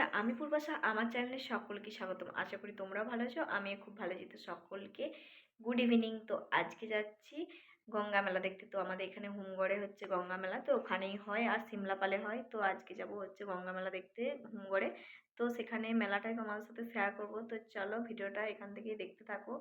বন্ধুরা, আমি পূর্বাশা, আমার চ্যানেলে সকলকে স্বাগতম। আশা করি তোমরাও ভালো আছো আমি খুব ভালো আছি। তো সকলকে গুড ইভিনিং তো আজকে যাচ্ছি গঙ্গা মেলা দেখতে। তো আমাদের এখানে হুমগড়ে হচ্ছে গঙ্গা মেলা। তো ওখানেই হয় আর সিমলাপালে হয়। তো আজকে যাব হচ্ছে গঙ্গা মেলা দেখতে হুমগড়ে। তো সেখানে মেলাটাই তোমাদের সাথে শেয়ার করব। তো চলো ভিডিওটা এখান থেকেই দেখতে থাকো।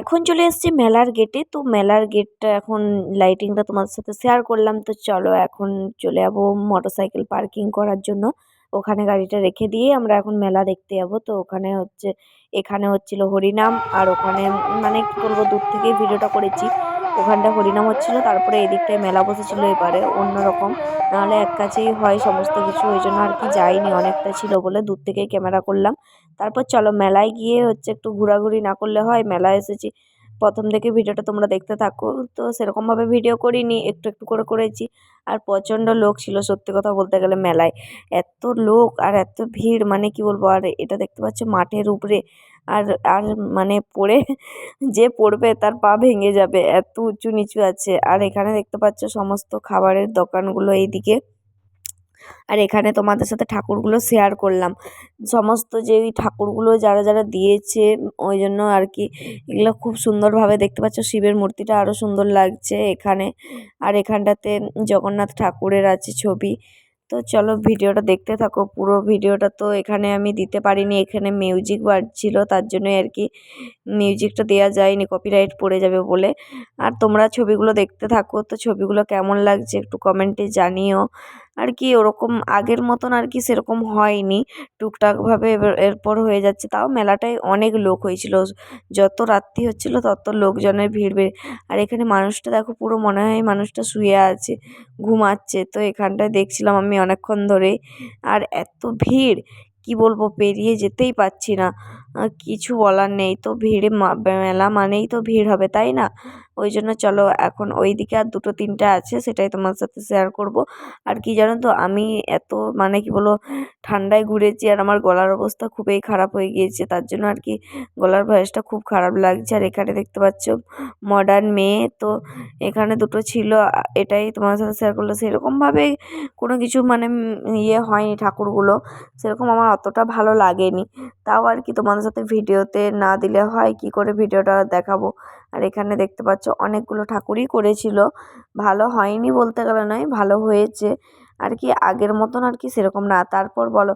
এখন চলে এসেছি মেলার গেটে তো মেলার গেটটা এখন লাইটিংটা তোমাদের সাথে শেয়ার করলাম। তো চলো এখন চলে যাব মোটর সাইকেল পার্কিং করার জন্য। ওখানে গাড়িটা রেখে দিয়ে আমরা এখন মেলা দেখতে যাব। তো ওখানে হচ্ছে, এখানে হচ্ছিল হরিনাম আর ওখানে মানে কী বলব, দূর থেকেই ভিডিওটা করেছি। ওখানটা হরিনাম হচ্ছিল, তারপরে এদিকটায় মেলা বসেছিল এবারে, অন্যরকম। নাহলে এক কাছেই হয় সমস্ত কিছু, ওই জন্য আর কি যাইনি, অনেকটা ছিল বলে দূর থেকেই ক্যামেরা করলাম। তারপর চলো মেলায় গিয়ে হচ্ছে একটু ঘোরাঘুরি না করলে হয়, মেলায় এসেছি। প্রথম থেকে ভিডিওটা তোমরা দেখতে থাকো। তো সেরকমভাবে ভিডিও করিনি, একটু একটু করে করেছি। আর প্রচণ্ড লোক ছিল সত্যি কথা বলতে গেলে মেলায়। এত লোক আর এত ভিড় মানে কি বলব, আর এটা দেখতে পাচ্ছ মাঠের উপরে। আর আর মানে পড়ে, যে পড়বে তার পা ভেঙে যাবে, এত উঁচু নিচু আছে। আর এখানে দেখতে পাচ্ছ সমস্ত খাবারের দোকানগুলো এইদিকে। আর এখানে তোমাদের সাথে ঠাকুরগুলো শেয়ার করলাম। সমস্ত যেই ঠাকুরগুলো যারা যারা দিয়েছে, ওই জন্য আর কি এগুলো খুব সুন্দরভাবে দেখতে পাচ্ছ, শিবের মূর্তিটা আরও সুন্দর লাগছে এখানে। আর এখানটাতে জগন্নাথ ঠাকুরের আছে ছবি। তো চলো ভিডিওটা দেখতে থাকো, পুরো ভিডিওটা তো এখানে আমি দিতে পারিনি, এখানে মিউজিক বাজছিল, তার জন্যই আর কি মিউজিকটা দেওয়া যায়নি কপিরাইট পড়ে যাবে বলে। আর তোমরা ছবিগুলো দেখতে থাকো, তো ছবিগুলো কেমন লাগছে একটু কমেন্টে জানিও। আর কি ওরকম আগের মতন আর কি সেরকম হয়নি। টুকটাকভাবে এবার এরপর হয়ে যাচ্ছে। তাও মেলাটায় অনেক লোক হয়েছিল। যত রাত্রি হচ্ছিল তত লোকজনের ভিড় বেড়ে আর এখানে মানুষটা দেখো পুরো মনে হয় মানুষটা শুয়ে আছে, ঘুমাচ্ছে। তো এখানটায় দেখছিলাম আমি অনেকক্ষণ ধরে। আর এত ভিড়! কি বলব, পেরিয়ে যেতেই পারছি না। কিছু বলার নেই। তো ভিড়ে মেলা মানেই তো ভিড় হবে, তাই না? ওই জন্য চলো এখন ওই দিকে আর দুটো তিনটে আছে, সেটাই তোমার সাথে শেয়ার করব। আর কি জানো তো, আমি এত মানে কি বলব, ঠান্ডায় ঘুরেছি আর আমার গলার অবস্থা খুবই খারাপ হয়ে গিয়েছে, তার জন্য আর কি গলার ভয়েসটা খুব খারাপ লাগছে। আর এখানে দেখতে পাচ্ছ মডার্ন মেয়ে, তো এখানে দুটো ছিল, এটাই তোমার সাথে শেয়ার করল। সেরকমভাবে কোনো কিছু মানে ইয়ে হয়নি ঠাকুরগুলো, সেরকম আমার অতটা ভালো লাগেনি। তাও আর কি তোমাদের সাথে ভিডিওতে না দিলে হয়, কি করে ভিডিওটা দেখাবো। আর এখানে দেখতে পাচ্ছ অনেকগুলো ঠাকুরই করেছিল। ভালো হয়নি বলতে গেলে নয়, ভালো হয়েছে। আর কি আগের মতন আর কি সেরকম না। তারপর বলো,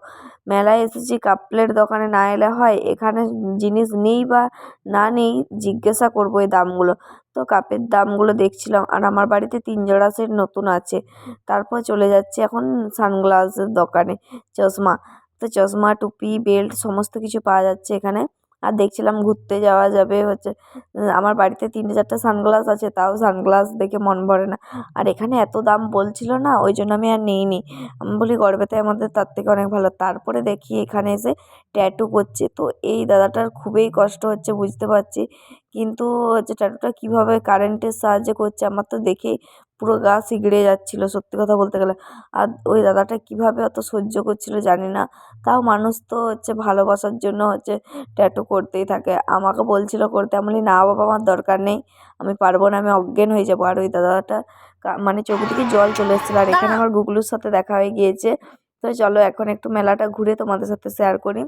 মেলায় এসেছি কাপ প্লেট দোকানে না এলে হয়, এখানে জিনিস নেই বা না নেই, জিজ্ঞাসা করব এই দামগুলো। তো কাপের দামগুলো দেখছিলাম, আর আমার বাড়িতে তিন জোড়া সেট নতুন আছে। তারপর চলে যাচ্ছে এখন সানগ্লাসের দোকানে, চশমা। তো চশমা, টুপি, বেল্ট, সমস্ত কিছু পাওয়া যাচ্ছে এখানে। আর দেখছিলাম ঘুরতে যাওয়া যাবে হচ্ছে আমার বাড়িতে তিনটে চারটে সানগ্লাস আছে, তাও সানগ্লাস দেখে মন ভরে না। আর এখানে এত দাম বলছিল না, ওই জন্য আমি আর নিইনি। আমি বলি গড়বেতায় আমাদের তার থেকে অনেক ভালো। তারপরে দেখি এখানে এসে ট্যাটু করছে। তো এই দাদাটার খুবই কষ্ট হচ্ছে, বুঝতে পারছি। কিন্তু হচ্ছে ট্যাটুটা কীভাবে কারেন্টের সাহায্যে করছে, আমার তো দেখেই পুরো গা শিগড়ে যাচ্ছিল সত্যি কথা বলতে গেলে। আর ওই দাদাটা কীভাবে অত সহ্য করছিল জানি না। তাও মানুষ তো হচ্ছে ভালোবাসার জন্য হচ্ছে ট্যাটু করতেই থাকে। আমাকে বলছিল করতে। আমি বলি না বাবা আমার দরকার নেই। আমি পারব না আমি অজ্ঞান হয়ে যাব। আর ওই দাদাটা মানে চোখ থেকে জল চলে এসেছিল। আর এখানে আমার গুগলুর সাথে দেখা হয়ে গিয়েছে। তো চলো এখন একটু মেলাটা ঘুরে তোমাদের সাথে শেয়ার করি।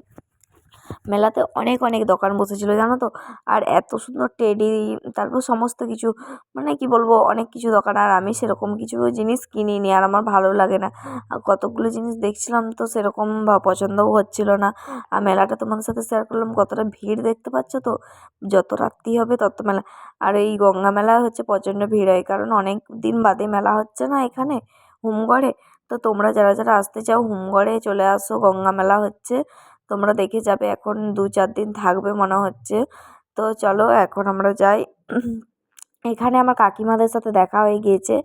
মেলাতে অনেক অনেক দোকান বসেছিলো, জানো তো? আর এত সুন্দর টেডি, তারপর সমস্ত কিছু মানে কি বলব, অনেক কিছু দোকান। আর আমি সেরকম কিছু জিনিস কিনিনি, আর আমার ভালো লাগে না। আর কতগুলো জিনিস দেখছিলাম তো সেরকম পছন্দও হচ্ছিল না। আর মেলাটা তোমাদের সাথে শেয়ার করলাম, কতটা ভিড় দেখতে পাচ্ছ তো? যত রাত্রি হবে তত মেলা। আর এই গঙ্গা মেলা হচ্ছে প্রচণ্ড ভিড় হয়, কারণ অনেক দিন বাদে মেলা হচ্ছে না এখানে, হুমগড়ে। তো তোমরা যারা যারা আসতে চাও, হুমগড়ে চলে আসো, গঙ্গা মেলা হচ্ছে। তোমরা দেখে যাবে, এখন দু চার দিন থাকবে মনে হচ্ছে। তো চলো এখন আমরা যাই। এখানে আমার কাকিমাদের সাথে দেখা হয়ে গিয়েছে।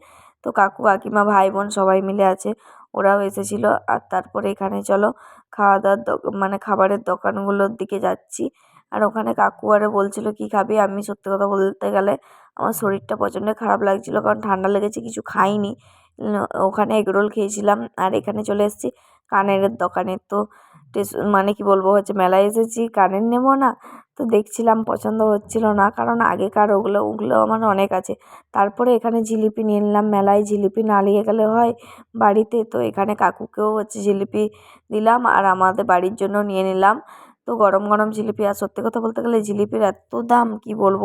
তো কাকু, কাকিমা ভাই বোন সবাই মিলে আছে। ওরাও এসেছিল। আর তারপরে এখানে চলো খাওয়া দাওয়ার মানে খাবারের দোকানগুলোর দিকে যাচ্ছি। আর ওখানে কাকু আরে বলছিলো, কী খাবি? আমি সত্যি কথা বলতে গেলে আমার শরীরটা প্রচণ্ড খারাপ লাগছিল। কারণ ঠান্ডা লেগেছে, কিছু খাইনি। ওখানে এগরোল খেয়েছিলাম আর এখানে চলে এসেছি কানের দোকানে। তো মানে কি বলব, হচ্ছে মেলায় এসেছি, কানের নেব না, তো দেখছিলাম পছন্দ হচ্ছিল না, কারণ আগেকার ওগুলো ওগুলো আমার অনেক আছে। তারপরে এখানে জিলিপি নিয়ে নিলাম, মেলায় জিলিপি না নিয়ে গেলে হয় বাড়িতে, তো এখানে কাকুকেও হচ্ছে জিলিপি দিলাম আর আমাদের বাড়ির জন্য নিয়ে নিলাম। তো গরম গরম জিলিপি। আর সত্যি কথা বলতে গেলে জিলিপির এত দাম, কি বলব?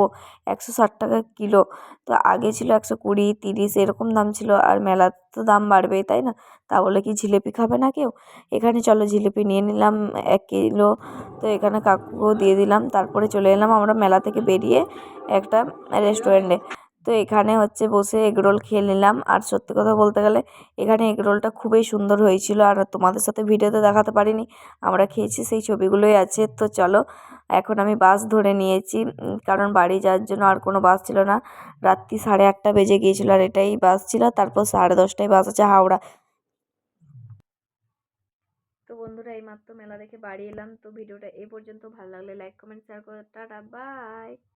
একশো ষাট টাকা কিলো। তো আগে ছিল একশো কুড়ি, তিরিশ, এরকম দাম ছিল। আর মেলার তো দাম বাড়বেই, তাই না? তা বলে কি জিলিপি খাবে না কেউ? এখানে চলো জিলিপি নিয়ে নিলাম এক কিলো। তো এখানে কাকুকেও দিয়ে দিলাম। তারপরে চলে এলাম আমরা মেলা থেকে বেরিয়ে একটা রেস্টুরেন্টে তো এখানে হচ্ছে বসে এগরোল খেয়ে নিলাম। আর সত্যি কথা বলতে গেলে, এখানে এগরোলটা খুবই সুন্দর হয়েছিল। আর তোমাদের সাথে ভিডিওতে দেখাতে পারিনি, আমরা খেয়েছি, সেই ছবিগুলোই আছে। তো চলো, এখন আমি বাস ধরে নিয়েছি। কারণ বাড়ি যাওয়ার জন্য আর কোনো বাস ছিল না। রাত্রি সাড়ে আটটা বেজে গিয়েছিল আর এটাই বাস ছিল। তারপর সাড়ে দশটায় বাস আছে হাওড়া। তো বন্ধুরা, এইমাত্র মেলা দেখে বাড়ি এলাম। তো ভিডিওটা এই পর্যন্ত। ভালো লাগলে লাইক, কমেন্ট শেয়ার করো টাটা বাই